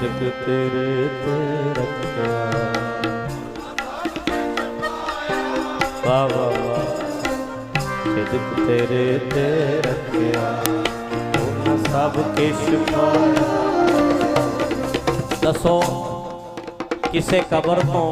ਜਗ ਤੇਰੇ ਤੇ ਰੱਖਿਆ ਬਾਬਾ ਸਿਦਕ ਤੇਰੇ ਤੇ ਰੱਖਿਆ। ਉਹ ਸਭ ਕਿਛ ਪਾਇਆ ਦੱਸੋ, ਕਿਸੇ ਕਬਰ ਤੋਂ